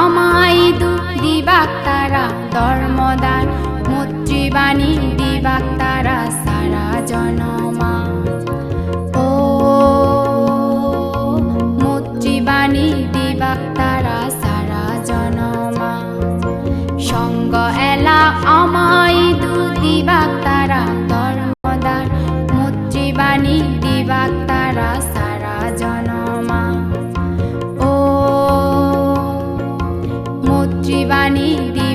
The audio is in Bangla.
আমায় দুঃখ দিবাক তারা, ধর্মদান মুত্রিবাণী দিবাক তারা সারা জনমা ও মুত্রিবাণী দিবাক তারা সারা জনমা সঙ্গ এলা আমায় দু দিবাক তারা, ধর্মদান মুত্রিবাণী দিবাক Giovanni di